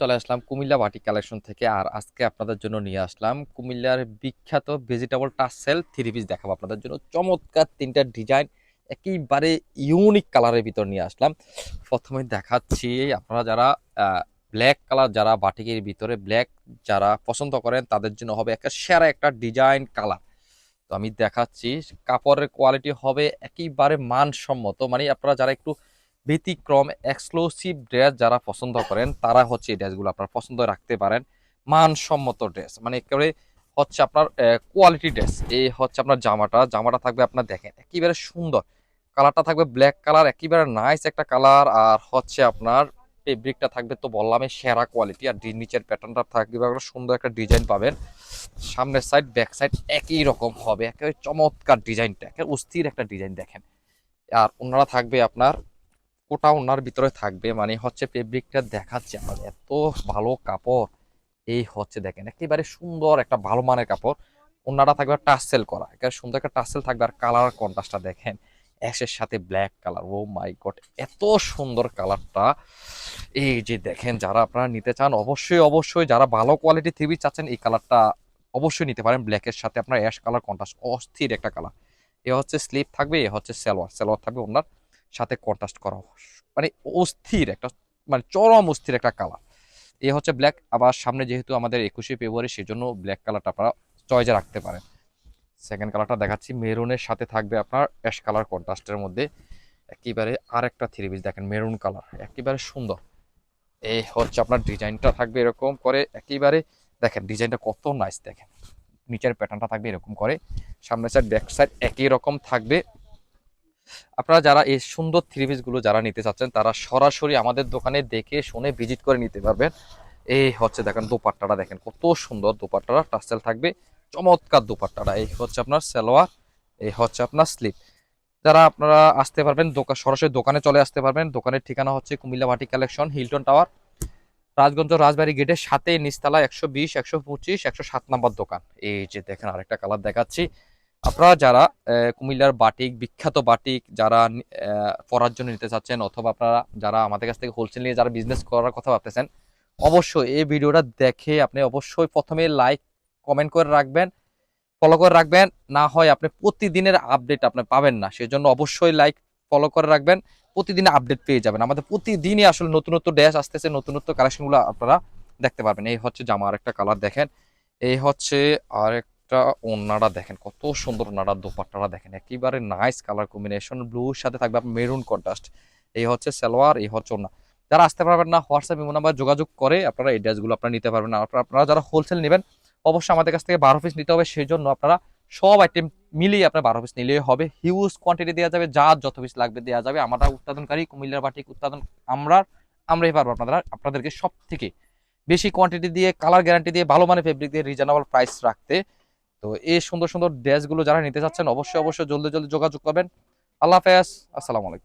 চলে আসলাম কুমিল্লা বাটি কালেকশন থেকে, আর আজকে আপনাদের জন্য নিয়ে আসলাম কুমিল্লার বিখ্যাত ভেজিটেবল টাসেল থ্রি পিস দেখাবো আপনাদের জন্য। চমৎকার তিনটা ডিজাইন একেবারে ইউনিক কালারের ভিতর নিয়ে আসলাম। প্রথমে দেখাচ্ছি আপনারা যারা ব্ল্যাক কালার যারা বাটিকের ভিতরে ব্ল্যাক যারা পছন্দ করেন, তাদের জন্য হবে একটা সেরা একটা ডিজাইন কালার তো আমি দেখাচ্ছি, কাপড়ের কোয়ালিটি হবে একেবারে মানসম্মত মানে আপনারা যারা একটু ব্যতিক্রম এক্সক্লুসিভ ড্রেস যারা পছন্দ করেন, তারা হচ্ছে এই ড্রেসগুলো আপনার পছন্দ রাখতে পারেন। মানসম্মত ড্রেস মানে একেবারে হচ্ছে আপনার কোয়ালিটি ড্রেস এই হচ্ছে আপনার জামাটা জামাটা থাকবে আপনার দেখেন, একেবারে সুন্দর। কালারটা থাকবে ব্ল্যাক কালার একেবারে নাইস একটা কালার আর হচ্ছে আপনার ফেব্রিকটা থাকবে তো বললামই সেরা কোয়ালিটি আর নিচের প্যাটার্নটা থাকবে একটা সুন্দর একটা ডিজাইন পাবেন। সামনের সাইড ব্যাক সাইড একই রকম হবে। একেবারে চমৎকার ডিজাইনটা একেবারে অস্থির একটা ডিজাইন দেখেন। আর ওনারা থাকবে আপনার ওটা ওনার ভিতরে থাকবে মানে হচ্ছে ফেব্রিকটা দেখাচ্ছে আমার, এত ভালো কাপড়। এই হচ্ছে দেখেন, একেবারে সুন্দর একটা ভালো মানের কাপড়। ওনারা থাকবে টাসেল করা, একেবারে সুন্দর একটা টাসেল থাকবে আর কালার কন্ট্রাস্টটা দেখেন, অ্যাশের সাথে black colour O my god এত সুন্দর কালারটা এই যে দেখেন, যারা আপনারা নিতে চান, অবশ্যই অবশ্যই যারা ভালো কোয়ালিটি থ্রি চাচ্ছেন, এই কালারটা অবশ্যই নিতে পারেন। ব্ল্যাকের সাথে আপনার অ্যাশ কালার কন্ট্রাস্ট অস্থির একটা কালার এ হচ্ছে স্লিপ থাকবে, এ হচ্ছে সালোয়ার সালোয়ার থাকবে ওনার। সাথে কন্ট্রাস্ট করা মানে অস্থির একটা মানে চরম অস্থির একটা কালার এ হচ্ছে ব্ল্যাক আবার সামনে যেহেতু আমাদের একুশে ফেব্রুয়ারি, সেজন্য ব্ল্যাক কালারটা আপনারা চয়েজে রাখতে পারেন। সেকেন্ড কালারটা দেখাচ্ছি, মেরুনের সাথে থাকবে আপনার অ্যাশ কালার কন্ট্রাস্টের মধ্যে। একেবারে আর একটা থ্রি পিস দেখেন মেরুন কালার একেবারে সুন্দর। এই হচ্ছে আপনার ডিজাইনটা থাকবে এরকম করে, একেবারে দেখেন ডিজাইনটা কত নাইস দেখেন। নিচের প্যাটার্নটা থাকবে এরকম করে, সামনের সাইড ব্যাক সাইড একই রকম থাকবে। আপনারা যারা এই সুন্দর থ্রি পিসগুলো যারা নিতে চাচ্ছেন, তারা সরাসরি আমাদের দোকানে দেখে শুনে ভিজিট করে নিতে পারবেন। এই হচ্ছে দেখেন দোপাট্টাটা দেখেন, কত সুন্দর দোপাট্টাটা। টাসেল থাকবে, চমৎকার দোপাট্টাটা। এই হচ্ছে আপনার সালোয়ার, এই হচ্ছে আপনার স্লিপ যারা আপনারা আসতে পারবেন দোকান সরাসরি দোকানে চলে আসতে পারবেন। দোকানের ঠিকানা হচ্ছে কুমিল্লা বাটি collection Hilton Tower Rajganj Rajbari গেটের সাথে নিচতলা একশো বিশ, একশো পঁচিশ, একশো সাত নম্বর দোকান। এই যে দেখেন আরেকটা কালার দেখাচ্ছি। আপনারা যারা কুমিল্লার বাটিক, বিখ্যাত বাটিক, যারা পরার জন্য নিতে চাচ্ছেন অথবা আপনারা যারা আমাদের কাছ থেকে হোলসেল নিয়ে যারা বিজনেস করার কথা ভাবতেছেন, অবশ্যই এই ভিডিওটা দেখে আপনি অবশ্যই প্রথমে লাইক কমেন্ট করে রাখবেন ফলো করে রাখবেন, না হয় আপনি প্রতিদিনের আপডেট আপনি পাবেন না, সেজন্য অবশ্যই লাইক ফলো করে রাখবেন, প্রতিদিনে আপডেট পেয়ে যাবেন। আমাদের প্রতিদিনই আসলে নতুন নতুন ড্যাশ আসতেছে, নতুন নতুন কালেকশনগুলো আপনারা দেখতে পারবেন। এই হচ্ছে জামা আরেকটা কালার দেখেন, এই হচ্ছে আরেকটা ওনারা দেখেন, কত সুন্দর ওনারা দোপাট্টারা দেখেন। একেবারে নাইস কালার কম্বিনেশন ব্লুর সাথে থাকবে আপনার মেরুন কন্ট্রাস্ট এই হচ্ছে সালোয়ার, এই হচ্ছে ওনা যারা আসতে পারবেন না হোয়াটসঅ্যাপ ইমো নাম্বার যোগাযোগ করে আপনারা এই ড্রেসগুলো আপনারা নিতে পারবেন। আপনারা যারা হোলসেল নেবেন, অবশ্যই আমাদের কাছ থেকে বারো পিস নিতে হবে। সেই জন্য আপনারা সব আইটেম মিলিয়ে আপনার বারো পিস নিলেই হবে। হিউজ কোয়ান্টিটি দেওয়া যাবে যা যত পিস লাগবে দেওয়া যাবে। আমরা উৎপাদনকারী, কুমিল্লার বাটিক উৎপাদন, আমরা, আমরাই পারব আপনারা আপনাদেরকে সব থেকে বেশি কোয়ান্টিটি দিয়ে কালার গ্যারান্টি দিয়ে, ভালো মানে ফেব্রিক দিয়ে রিজনেবল প্রাইস রাখতে। তো এই সুন্দর সুন্দর ড্রেসগুলো যারা নিতে চাচ্ছেন, অবশ্যই অবশ্যই জলদি জলদি যোগাযোগ করবেন। আল্লাহ হাফেজ, আসসালামু আলাইকুম।